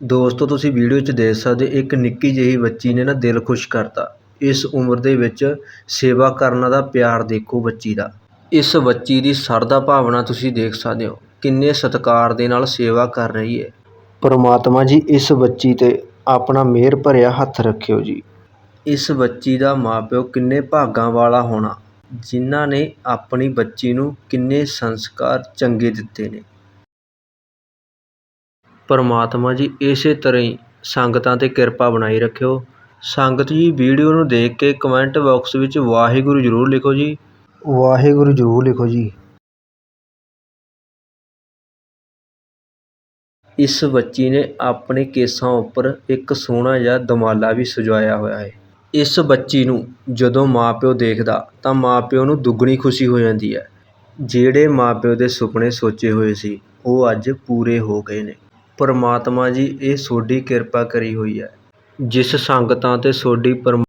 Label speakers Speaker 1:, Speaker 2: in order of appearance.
Speaker 1: ਦੋਸਤੋ, ਤੁਸੀਂ ਵੀਡੀਓ 'ਚ ਦੇਖ ਸਕਦੇ ਇੱਕ ਨਿੱਕੀ ਜਿਹੀ ਬੱਚੀ ਨੇ ਨਾ ਦਿਲ ਖੁਸ਼ ਕਰਤਾ। ਇਸ ਉਮਰ ਦੇ ਵਿੱਚ ਸੇਵਾ ਕਰਨ ਦਾ ਪਿਆਰ ਦੇਖੋ ਬੱਚੀ ਦਾ। ਇਸ ਬੱਚੀ ਦੀ ਸਰਦਾ ਭਾਵਨਾ ਤੁਸੀਂ ਦੇਖ ਸਕਦੇ ਹੋ, ਕਿੰਨੇ ਸਤਿਕਾਰ ਦੇ ਨਾਲ ਸੇਵਾ ਕਰ ਰਹੀ ਹੈ। ਪਰਮਾਤਮਾ ਜੀ, ਇਸ ਬੱਚੀ ਤੇ ਆਪਣਾ ਮਿਹਰ ਭਰਿਆ ਹੱਥ ਰੱਖਿਓ ਜੀ। ਇਸ ਬੱਚੀ ਦਾ ਮਾਪਿਓ ਕਿੰਨੇ ਭਾਗਾਂ ਵਾਲਾ ਹੋਣਾ, ਜਿਨ੍ਹਾਂ ਨੇ ਆਪਣੀ ਬੱਚੀ ਨੂੰ ਕਿੰਨੇ ਸੰਸਕਾਰ ਚੰਗੇ ਦਿੱਤੇ ਨੇ। ਪਰਮਾਤਮਾ ਜੀ ਇਸੇ ਤਰ੍ਹਾਂ ਹੀ ਸੰਗਤਾਂ ਤੇ ਕਿਰਪਾ ਬਣਾਈ ਰੱਖਿਓ। ਸੰਗਤ ਜੀ ਵੀਡੀਓ ਨੂੰ ਦੇਖ ਕੇ ਕਮੈਂਟ ਬਾਕਸ ਵਿੱਚ ਵਾਹਿਗੁਰੂ ਜ਼ਰੂਰ ਲਿਖੋ ਜੀ। ਵਾਹਿਗੁਰੂ ਜ਼ਰੂਰ ਲਿਖੋ ਜੀ। ਇਸ ਬੱਚੀ ਨੇ ਆਪਣੇ ਕੇਸਾਂ ਉੱਪਰ ਇੱਕ ਸੋਹਣਾ ਜਿਹਾ ਦਮਾਲਾ ਵੀ ਸਜਾਇਆ ਹੋਇਆ ਹੈ। ਇਸ ਬੱਚੀ ਨੂੰ ਜਦੋਂ ਮਾਪਿਓ ਦੇਖਦਾ ਤਾਂ ਮਾਪਿਓ ਨੂੰ ਦੁੱਗਣੀ ਖੁਸ਼ੀ ਹੋ ਜਾਂਦੀ ਹੈ। ਜਿਹੜੇ ਮਾਪਿਓ ਦੇ ਸੁਪਨੇ ਸੋਚੇ ਹੋਏ ਸੀ ਉਹ ਅੱਜ ਪੂਰੇ ਹੋ ਗਏ ਨੇ। ਪਰਮਾਤਮਾ ਜੀ ਇਹ ਤੁਹਾਡੀ ਕਿਰਪਾ ਕਰੀ ਹੋਈ ਹੈ। ਜਿਸ ਸੰਗਤਾਂ ਤੇ ਤੁਹਾਡੀ ਪਰਮ